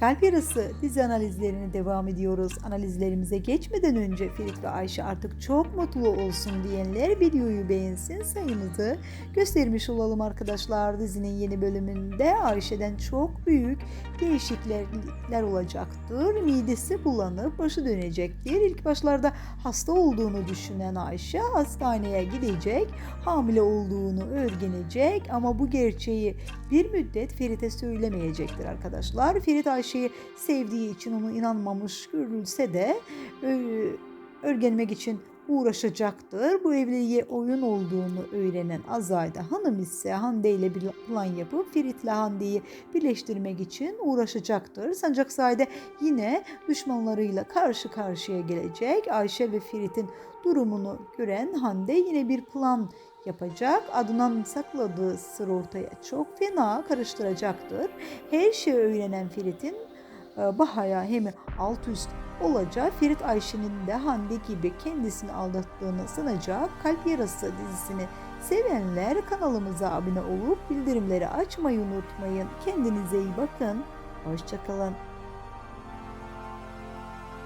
Kalp Yarası dizi analizlerine devam ediyoruz. Analizlerimize geçmeden önce Ferit ve Ayşe artık çok mutlu olsun diyenler videoyu beğensin sayımızı göstermiş olalım arkadaşlar. Dizinin yeni bölümünde Ayşe'den çok büyük değişiklikler olacaktır. Midesi bulanıp başı dönecektir. İlk başlarda hasta olduğunu düşünen Ayşe hastaneye gidecek. Hamile olduğunu öğrenecek ama bu gerçeği bir müddet Ferit'e söylemeyecektir arkadaşlar. Ferit Ayşe'yi sevdiği için onu inanmamış görülse de ö- öğrenmek için uğraşacaktır. Bu evliliğe oyun olduğunu öğrenen Azayda Hanım ise Hande ile bir plan yapıp Ferit'le Hande'yi birleştirmek için uğraşacaktır. Ancak Zayde yine düşmanlarıyla karşı karşıya gelecek. Ayşe ve Ferit'in durumunu gören Hande yine bir plan yapacak. Adnan sakladığı sır ortaya çok fena karıştıracaktır. Her şeyi öğrenen Ferit'in e, Baha'ya hem alt üst olacak. Ferit Ayşe'nin de Hande gibi kendisini aldattığını sanacak. Kalp Yarası dizisini sevenler kanalımıza abone olup bildirimleri açmayı unutmayın. Kendinize iyi bakın. Hoşçakalın.